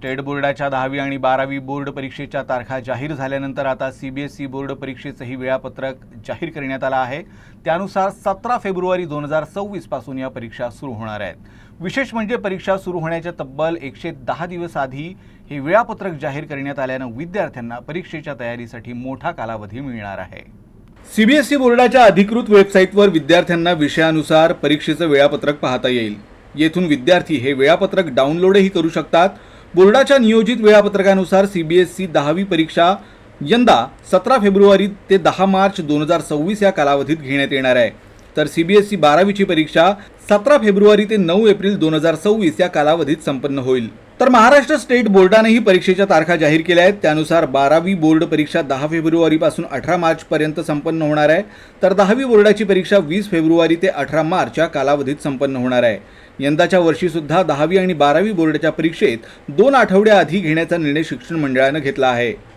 State बोर्डाच्या दहावी आणि बारावी बोर्ड परीक्षेच्या तारखा जाहीर झाल्यानंतर आता C B S E board परीक्षेचंही वेळापत्रक जाहीर करण्यात आलं आहे. त्यानुसार सतरा फेब्रुवारी दोन हजार सव्वीसपासून या परीक्षा सुरू होणार आहेत. विशेष म्हणजे परीक्षा सुरू होण्याच्या तब्बल एकशे दहा दिवस आधी हे वेळापत्रक जाहीर करण्यात आल्यानं विद्यार्थ्यांना परीक्षेच्या तयारीसाठी मोठा कालावधी मिळणार आहे. सीबीएसई बोर्डाच्या अधिकृत वेबसाईटवर विद्यार्थ्यांना विषयानुसार परीक्षेचं वेळापत्रक पाहता येईल. येथून विद्यार्थी हे वेळापत्रक डाउनलोडही करू शकतात बोर्डाच्या नियोजित वेळापत्रकानुसार सीबीएसई दहावी परीक्षा यंदा सतरा फेब्रुवारी ते दहा मार्च दोन हजार सव्वीस या कालावधीत घेण्यात येणार आहे. तर सीबीएसई बारावीची परीक्षा सतरा फेब्रुवारी ते नऊ एप्रिल दोन हजार सव्वीस या कालावधीत संपन्न होईल. तर महाराष्ट्र स्टेट बोर्डानेही परीक्षेच्या तारखा जाहीर केल्या आहेत. त्यानुसार बारावी बोर्ड परीक्षा दहा फेब्रुवारीपासून अठरा मार्चपर्यंत संपन्न होणार आहे. तर दहावी बोर्डाची परीक्षा वीस फेब्रुवारी ते अठरा मार्च या कालावधीत संपन्न होणार आहे. यंदाच्या वर्षीसुद्धा दहावी आणि बारावी बोर्डाच्या परीक्षेत दोन आठवड्याआधी घेण्याचा निर्णय शिक्षण मंडळानं घेतला आहे.